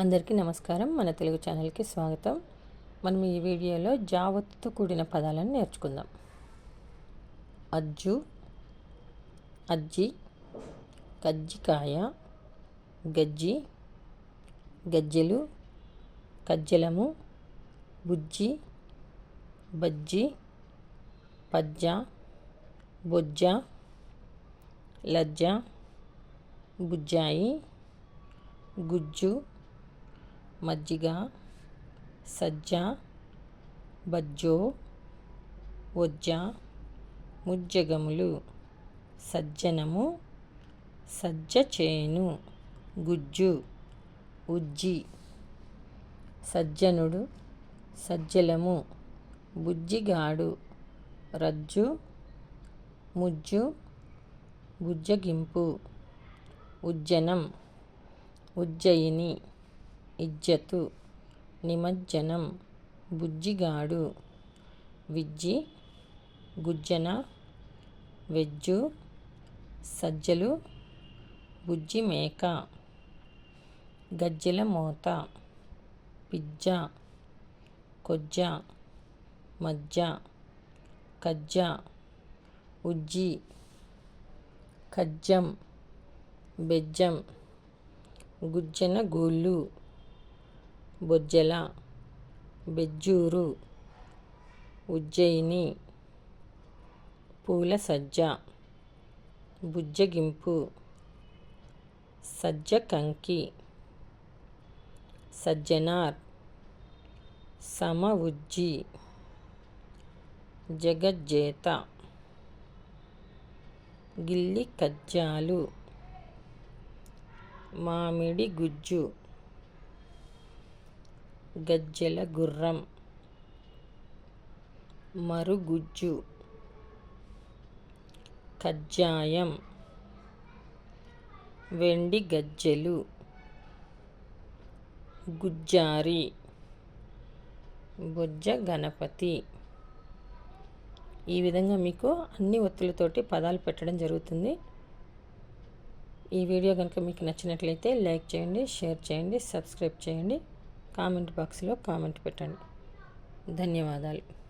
అందరికీ నమస్కారం. మన తెలుగు ఛానల్కి స్వాగతం. మనం ఈ వీడియోలో జావత్తుతో కూడిన పదాలను నేర్చుకుందాం. అజ్జు అజ్జి కజ్జికాయ గజ్జి గజ్జెలు కజ్జలము బుజ్జి బజ్జి పజ్జ బొజ్జ లజ్జ బుజ్జాయి గుజ్జు మజ్జిగ సజ్జ బజ్జో వజ్జ ముజ్జగములు సజ్జనము సజ్జ చేను గుజ్జు ఉజ్జి సజ్జనుడు సజ్జలము బుజ్జిగాడు రజ్జు ముజ్జు బుజ్జగింపు ఉజ్జనం ఉజ్జయిని ఇజ్జతు నిమజ్జనం బుజ్జిగాడు విజ్జి గుజ్జన వెజ్జు సజ్జలు బుజ్జి మేక గజ్జెల మోత పిజ్జ కొజ్జ మజ్జ కజ్జ ఉజ్జి ఖజ్జం బెజ్జం గుజ్జన గూళ్ళు బొజ్జల బెజ్జూరు ఉజ్జయిని పూల సజ్జ బుజ్జగింపు సజ్జ కంకి సజ్జనార్ సమ ఉజ్జి జగజ్జేత గిల్లి కజ్జాలు మామిడి గుజ్జు గజ్జెల గుర్రం మరుగుజ్జు కజ్జాయం వెండి గజ్జెలు గుజ్జారి బొజ్జ గణపతి. ఈ విధంగా మీకు అన్ని ఒత్తులతోటి పదాలు పెట్టడం జరుగుతుంది. ఈ వీడియో కనుక మీకు నచ్చినట్లయితే లైక్ చేయండి షేర్ చేయండి సబ్స్క్రైబ్ చేయండి. కామెంట్ బాక్స్లో కామెంట్ పెట్టండి. ధన్యవాదాలు.